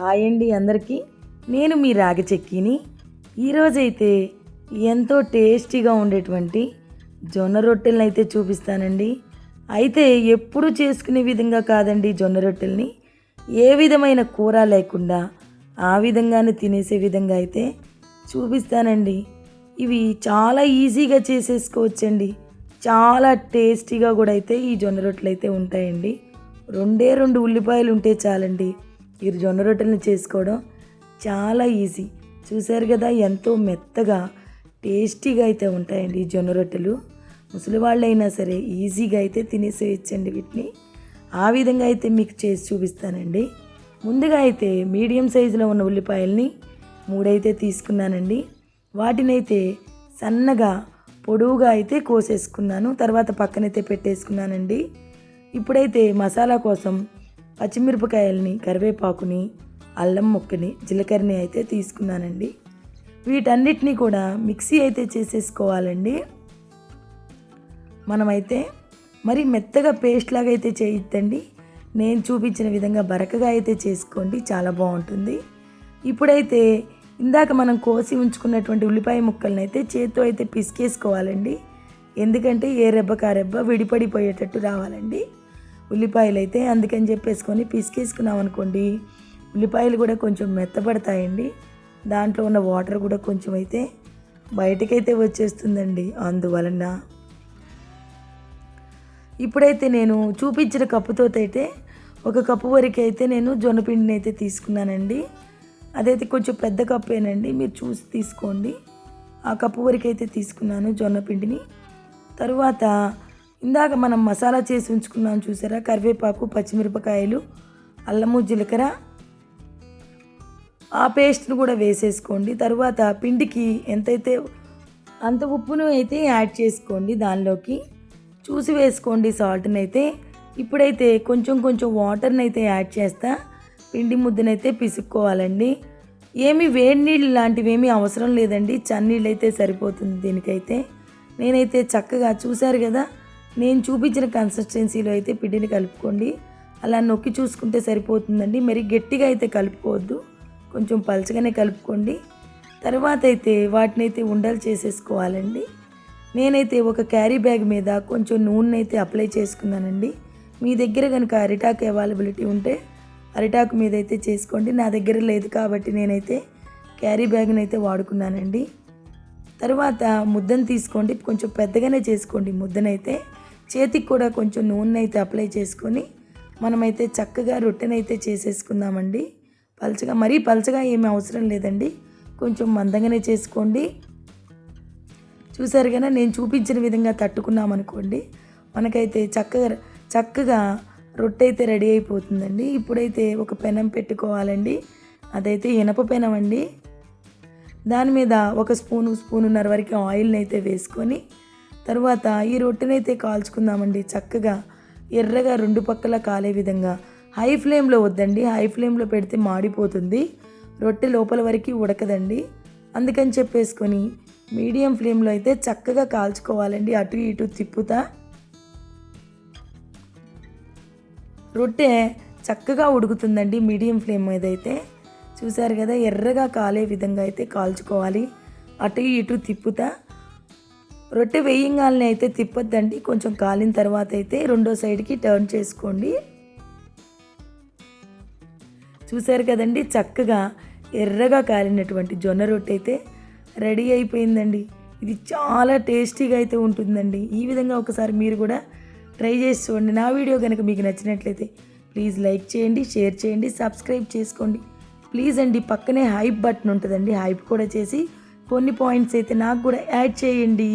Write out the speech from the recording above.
Hi అండి అందరికీ. నేను మీ రాగి చెక్కిని. ఈరోజైతే ఎంతో టేస్టీగా ఉండేటువంటి జొన్న రొట్టెలను అయితే చూపిస్తానండి. అయితే ఎప్పుడు చేసుకునే విధంగా కాదండి జొన్న రొట్టెల్ని. ఏ విధమైన కూర లేకుండా ఆ విధంగానే తినేసే విధంగా అయితే చూపిస్తానండి. ఇవి చాలా ఈజీగా చేసేసుకోవచ్చండి. చాలా టేస్టీగా కూడా అయితే ఈ జొన్న రొట్టెలు అయితే ఉంటాయండి. రెండే రెండు ఉల్లిపాయలు ఉంటే చాలండి. ఈ జొన్న రొట్టెలను చేసుకోవడం చాలా ఈజీ. చూశారు కదా ఎంతో మెత్తగా టేస్టీగా అయితే ఉంటాయండి ఈ జొన్న రొట్టెలు. ముసలి వాళ్ళైనా సరే ఈజీగా అయితే తినేసేయచ్చండి వీటిని. ఆ విధంగా అయితే మీకు చేసి చూపిస్తానండి. ముందుగా అయితే మీడియం సైజులో ఉన్న ఉల్లిపాయల్ని మూడైతే తీసుకున్నానండి. వాటినైతే సన్నగా పొడవుగా అయితే కోసేసుకున్నాను. తర్వాత పక్కనైతే పెట్టేసుకున్నానండి. ఇప్పుడైతే మసాలా కోసం పచ్చిమిరపకాయలని కరివేపాకుని అల్లం ముక్కని జీలకర్రని అయితే తీసుకున్నానండి. వీటన్నిటిని కూడా మిక్సీ అయితే చేసేసుకోవాలండి. మనమైతే మరి మెత్తగా పేస్ట్ లాగా అయితే చేయొద్దండి. నేను చూపించిన విధంగా బరకగా అయితే చేసుకోండి చాలా బాగుంటుంది. ఇప్పుడైతే ఇందాక మనం కోసి ఉంచుకున్నటువంటి ఉల్లిపాయ ముక్కలను అయితే చేత్తో అయితే పిసికేసుకోవాలండి. ఎందుకంటే ఏ రెబ్బకు ఆ రెబ్బ విడిపడిపోయేటట్టు రావాలండి. ఉల్లిపాయలు అయితే అందుకని చెప్పేసుకొని పిసికేసుకున్నాం అనుకోండి. ఉల్లిపాయలు కూడా కొంచెం మెత్తబడతాయండి. దాంట్లో ఉన్న వాటర్ కూడా కొంచెం అయితే బయటకైతే వచ్చేస్తుందండి అందువలన. ఇప్పుడైతే నేను చూపించిన కప్పుతో అయితే ఒక కప్పు వరకు అయితే నేను జొన్నపిండిని అయితే తీసుకున్నానండి. అదైతే కొంచెం పెద్ద కప్పేనండి. మీరు చూసి తీసుకోండి. ఆ కప్పు వరకు అయితే తీసుకున్నాను జొన్న పిండిని తరువాత ఇందాక మనం మసాలా చేసి ఉంచుకున్నాం చూసారా? కరివేపాకు పచ్చిమిరపకాయలు అల్లము జీలకర్ర. ఆ పేస్ట్ను కూడా వేసేసుకోండి. తర్వాత పిండికి ఎంతైతే అంత ఉప్పును అయితే యాడ్ చేసుకోండి దానిలోకి. చూసి వేసుకోండి సాల్ట్ని అయితే ఇప్పుడైతే కొంచెం కొంచెం వాటర్ని అయితే యాడ్ చేస్తా. పిండి ముద్దనైతే పిసుక్కోవాలండి. ఏమి వేడి నీళ్ళు లాంటివి ఏమీ అవసరం లేదండి. చన్నీళ్ళు అయితే సరిపోతుంది దీనికైతే. నేనైతే చక్కగా చూశారు కదా నేను చూపించిన కన్సిస్టెన్సీలో అయితే పిండిని కలుపుకోండి. అలా నొక్కి చూసుకుంటే సరిపోతుందండి. మరి గట్టిగా అయితే కలుపుకోవద్దు. కొంచెం పలచగానే కలుపుకోండి. తర్వాత అయితే వాటిని అయితే ఉండలు చేసేసుకోవాలండి. నేనైతే ఒక క్యారీ బ్యాగ్ మీద కొంచెం నూనె అయితే అప్లై చేసుకున్నానండి. మీ దగ్గర కనుక అరిటాకు అవైలబిలిటీ ఉంటే అరిటాకు మీద అయితే చేసుకోండి. నా దగ్గర లేదు కాబట్టి నేనైతే క్యారీ బ్యాగ్ని అయితే వాడుకున్నానండి. తర్వాత ముద్దను తీసుకోండి. కొంచెం పెద్దగానే చేసుకోండి ముద్దనైతే. చేతికి కూడా కొంచెం నూనె అయితే అప్లై చేసుకొని మనమైతే చక్కగా రొట్టెనైతే చేసేసుకుందామండి. పలచగా మరీ పలచగా ఏమీ అవసరం లేదండి. కొంచెం మందంగానే చేసుకోండి. చూసారు కదా నేను చూపించిన విధంగా తట్టుకున్నాం అనుకోండి. మనకైతే చక్కగా చక్కగా రొట్టె అయితే రెడీ అయిపోతుందండి. ఇప్పుడైతే ఒక పెనం పెట్టుకోవాలండి. అదైతే ఇనప పెనం అండి. దాని మీద ఒక స్పూను స్పూనున్నర వరకు ఆయిల్ని అయితే వేసుకొని తర్వాత ఈ రొట్టెనైతే కాల్చుకుందామండి చక్కగా ఎర్రగా రెండు పక్కల కాలే విధంగా. హై ఫ్లేమ్లో వద్దండి హై ఫ్లేమ్లో పెడితే మాడిపోతుంది. రొట్టె లోపల వరకు ఉడకదండి. అందుకని చెప్పేసుకొని మీడియం ఫ్లేమ్లో అయితే చక్కగా కాల్చుకోవాలండి అటు ఇటు తిప్పుతా. రొట్టె చక్కగా ఉడుకుతుందండి మీడియం ఫ్లేమ్ మీద అయితే. చూసారు కదా ఎర్రగా కాలే విధంగా అయితే కాల్చుకోవాలి అటు ఇటు తిప్పుతా. రొట్టె వేయంగానే అయితే తిప్పొద్దండి. కొంచెం కాలిన తర్వాత అయితే రెండో సైడ్కి టర్న్ చేసుకోండి. చూసారు కదండి చక్కగా ఎర్రగా కాలినటువంటి జొన్న రొట్టె అయితే రెడీ అయిపోయిందండి. ఇది చాలా టేస్టీగా అయితే ఉంటుందండి. ఈ విధంగా ఒకసారి మీరు కూడా ట్రై చేసి చూడండి. నా వీడియో కనుక మీకు నచ్చినట్లయితే ప్లీజ్ లైక్ చేయండి షేర్ చేయండి సబ్స్క్రైబ్ చేసుకోండి. ప్లీజ్ అండి పక్కనే హైప్ బటన్ ఉంటుందండి. హైప్ కూడా చేసి కొన్ని పాయింట్స్ అయితే నాకు కూడా యాడ్ చేయండి.